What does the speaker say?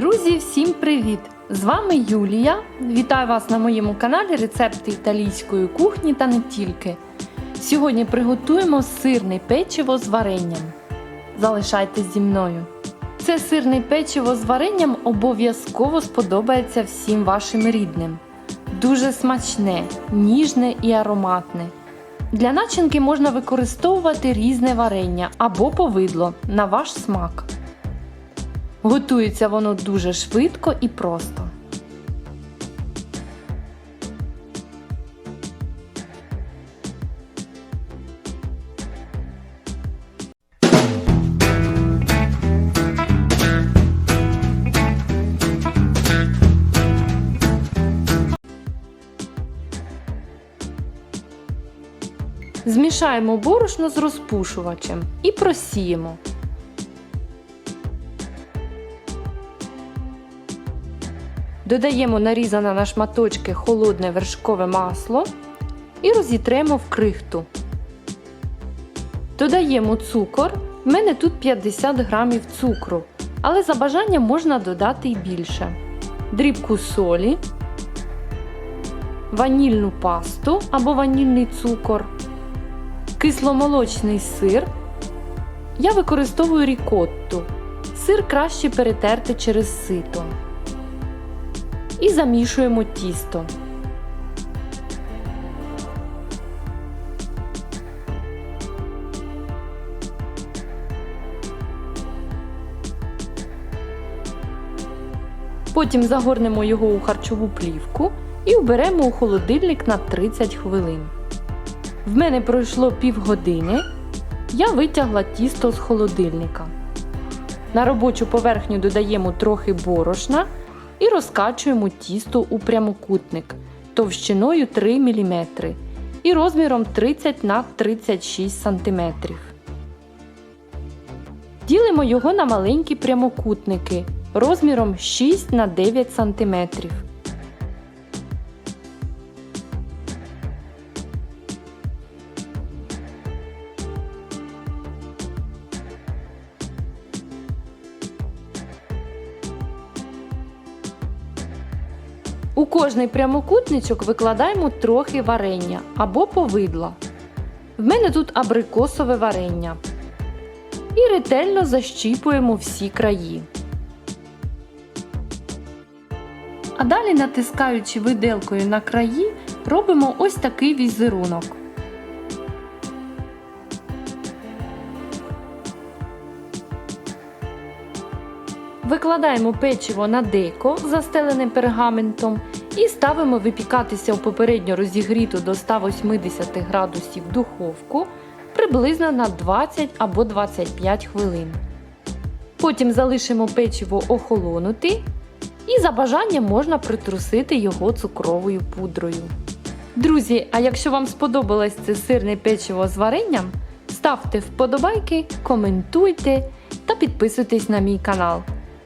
Друзі, всім привіт! З вами Юлія. Вітаю вас на моєму каналі Рецепти італійської кухні та не тільки. Сьогодні приготуємо сирне печиво з варенням. Залишайтесь зі мною. Це сирне печиво з варенням обов'язково сподобається всім вашим рідним. Дуже смачне, ніжне і ароматне. Для начинки можна використовувати різне варення або повидло на ваш смак. Готується воно дуже швидко і просто. Змішаємо борошно з розпушувачем і просіємо. Додаємо нарізане на шматочки холодне вершкове масло і розітремо в крихту. Додаємо цукор. В мене тут 50 грамів цукру, але за бажанням можна додати і більше. Дрібку солі, ванільну пасту або ванільний цукор, кисломолочний сир. Я використовую рікотту. Сир краще перетерти через сито і замішуємо тісто. Потім загорнемо його у харчову плівку і уберемо у холодильник на 30 хвилин. В мене пройшло півгодини. Я витягла тісто з холодильника. На робочу поверхню додаємо трохи борошна і розкачуємо тісто у прямокутник товщиною 3 мм і розміром 30 на 36 см. Ділимо його на маленькі прямокутники розміром 6 на 9 см. У кожний прямокутничок викладаємо трохи варення або повидла. В мене тут абрикосове варення. І ретельно защіпуємо всі краї. А далі, натискаючи виделкою на краї, робимо ось такий візерунок. Викладаємо печиво на деко, застелене пергаментом, і ставимо випікатися у попередньо розігріту до 180 градусів духовку приблизно на 20 або 25 хвилин. Потім залишимо печиво охолонути і за бажанням можна притрусити його цукровою пудрою. Друзі, а якщо вам сподобалось це сирне печиво з варенням, ставте вподобайки, коментуйте та підписуйтесь на мій канал.